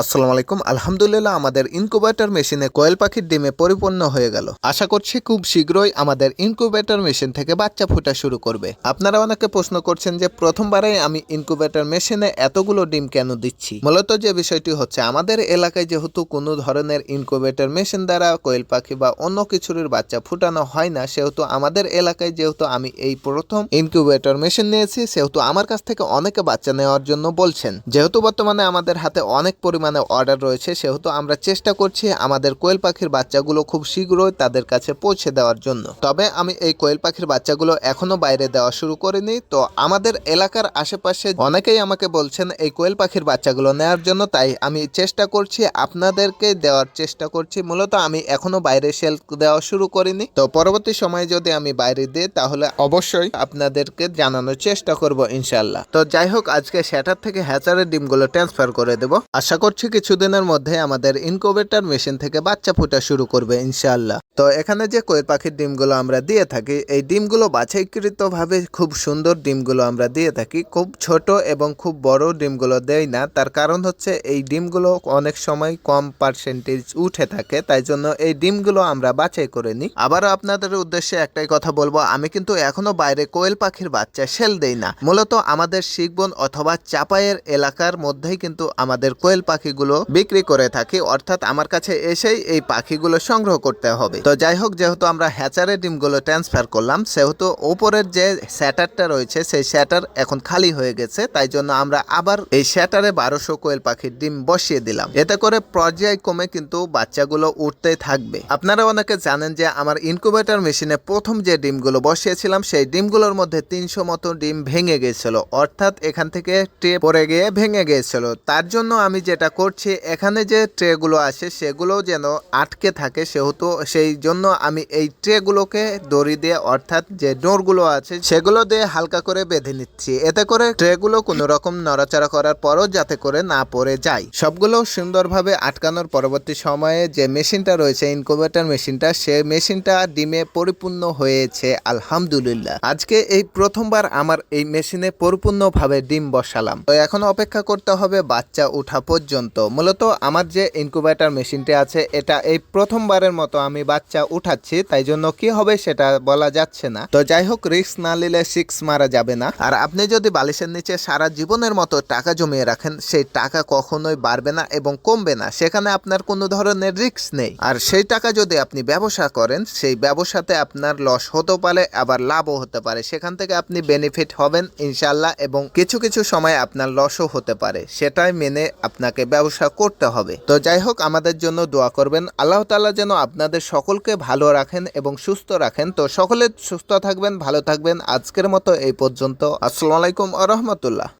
আসসালামু আলাইকুম। আলহামদুলিল্লাহ, আমাদের ইনকুবেটর মেশিনে কোয়েল পাখির ডিমে পরিপূর্ণ হয়ে গেল। আশা করছি খুব শীঘ্রই আমাদের ইনকুবেটর মেশিন থেকে বাচ্চা ফোটা শুরু করবে। আপনারা অনেকে প্রশ্ন করছেন যে প্রথমবারে আমি ইনকুবেটর মেশিনে এতগুলো ডিম কেন দিচ্ছি? মূলত যে বিষয়টি হচ্ছে, আমাদের এলাকায় যেহেতু কোনো ধরনের ইনকুবেটর মেশিন দ্বারা কোয়েল পাখি বা অন্য কিছুর বাচ্চা ফুটানো হয় না, সেহেতু আমাদের এলাকায় যেহেতু আমি এই প্রথম ইনকিউবেটর মেশিন নিয়েছি, সেহেতু আমার কাছ থেকে অনেকে বাচ্চা নেওয়ার জন্য বলছেন। যেহেতু বর্তমানে আমাদের হাতে অনেক পরিমাণে অর্ডার রয়েছে, সেহেতু আমরা চেষ্টা করছি আমাদের কোয়েল পাখির বাচ্চাগুলো খুব শীঘ্রই তাদের কাছে পৌঁছে দেওয়ার জন্য। তবে আমি এই কোয়েল পাখির বাচ্চাগুলো এখনও বাইরে দেওয়া শুরু করিনি, তো আমাদের এলাকার আশেপাশে অনেকেই আমাকে বলছেন এই কোয়েল পাখির বাচ্চাগুলো নেওয়ার জন্য, তাই আমি চেষ্টা করছি, আপনাদেরকে দেওয়ার চেষ্টা করছি। মূলত আমি এখনও বাইরে সেল দেওয়া শুরু করিনি, তো পরবর্তী সময়ে যদি আমি বাইরে দিই, তাহলে অবশ্যই আপনাদেরকে জানানোর চেষ্টা করব ইনশাল্লাহ তো যাই হোক, আজকে সেটার থেকে হ্যাচারের ডিমগুলো ট্রান্সফার করে দেব। আশা করছি কিছুদিনের মধ্যে আমাদের ইনকুবেটর মেশিন থেকে বাচ্চা ফোটা শুরু করবে ইনশাল্লাহ তো এখানে যে কোয়েল পাখির ডিমগুলো আমরা দিয়ে থাকি, এই ডিমগুলো বাছাইকৃত ভাবে খুব সুন্দর ডিমগুলো আমরা দিয়ে থাকি। খুব ছোট এবং খুব বড় ডিমগুলো দেই না, তার কারণ হচ্ছে এই ডিমগুলো অনেক সময় কম পার্সেন্টেজ উঠে থাকে, তাই জন্য এই ডিমগুলো আমরা বাছাই করে নিই। আবারও আপনাদের উদ্দেশ্যে একটাই কথা বলব, আমি কিন্তু এখনও বাইরে কোয়েল পাখির বাচ্চা সেল দেই না। মূলত আমাদের শিখবন অথবা চাপায়ের এলাকার মধ্যেই কিন্তু আমাদের কোয়েল পাখিগুলো বিক্রি করে থাকি, অর্থাৎ আমার কাছে এসেই এই পাখিগুলো সংগ্রহ করতে হবে। তো যাই হোক, যেহেতু আমরা হ্যাচারের ডিমগুলো ট্রান্সফার করলাম, সেহেতু ওপরের যে স্যাটারটা রয়েছে, সেই স্যাটার এখন খালি হয়ে গেছে, তাই জন্য আমরা আবার এই স্যাটারে বারোশো কোয়েল পাখির ডিম বসিয়ে দিলাম। এতে করে পর্যায়ক্রমে কিন্তু বাচ্চাগুলো উঠতে থাকবে। আপনারা অনেকে জানেন যে আমার ইনকুবেটর মেশিনে প্রথম যে ডিমগুলো বসিয়েছিলাম, সেই ডিমগুলোর মধ্যে তিনশো মতো ডিম ভেঙে গিয়েছিল অর্থাৎ এখান থেকে ট্রে পড়ে গিয়ে ভেঙে গিয়েছিল তার জন্য আমি যেটা করছি, এখানে যে ট্রেগুলো আছে সেগুলো যেন আটকে থাকে, সেহেতু সেই জন্য আমি এই ট্রেগুলোকে দড়ি দিয়ে, অর্থাৎ যে ডোরগুলো আছে সেগুলো দিয়ে হালকা করে বেঁধে নিচ্ছি। এতে করে ট্রেগুলো কোনো রকম নড়াচড়া করার পরও যাতে করে না পড়ে যায়। সবগুলো সুন্দরভাবে আটকানোর পরবর্তী সময়ে যে মেশিনটা রয়েছে ইনকুবেটর মেশিনটা, সে মেশিনটা ডিমে পরিপূর্ণ হয়েছে, আলহামদুলিল্লাহ। আজকে এই প্রথমবার আমার এই মেশিনে পরিপূর্ণভাবে ডিম বসালাম। তো এখন অপেক্ষা করতে হবে বাচ্চা ওঠা পর্যন্ত। মূলত আমার যে ইনকুবেটর মেশিনটি আছে, এটা এই প্রথমবারের মতো আমি বাচ্চা উঠাচ্ছি, তাই জন্য কি হবে সেটা বলা যাচ্ছে না। তো যাই হোক রিস্ক না নিলে সিক্স মারা যাবে না। আর আপনি যদি বালিশের নিচে সারা জীবনের মতো টাকা জমিয়ে রাখেন, সেই টাকা কখনোই বাড়বে না এবং কমবে না। সেখানে আপনার কোনো ধরনের রিস্ক নেই। আর সেই টাকা যদি আপনি ব্যবসা করেন, সেই ব্যবসাতে আপনার লস হতে পারে, আবার লাভও হতে পারে। সেখান থেকে আপনি বেনিফিট হবেন ইনশাল্লাহ এবং কিছু কিছু সময় আপনার লসও হতে পারে। সেটাই মেনে আপনাকে ব্যবসা করতে হবে। তো যাই হোক, আমাদের জন্য দোয়া করবেন। আল্লাহ তালা যেন আপনাদের সকলকে ভালো রাখেন এবং সুস্থ রাখেন। তো সকলে সুস্থ থাকবেন, ভালো থাকবেন। আজকের মতো এই পর্যন্ত। আসসালামু আলাইকুম রহমতুল্লাহ।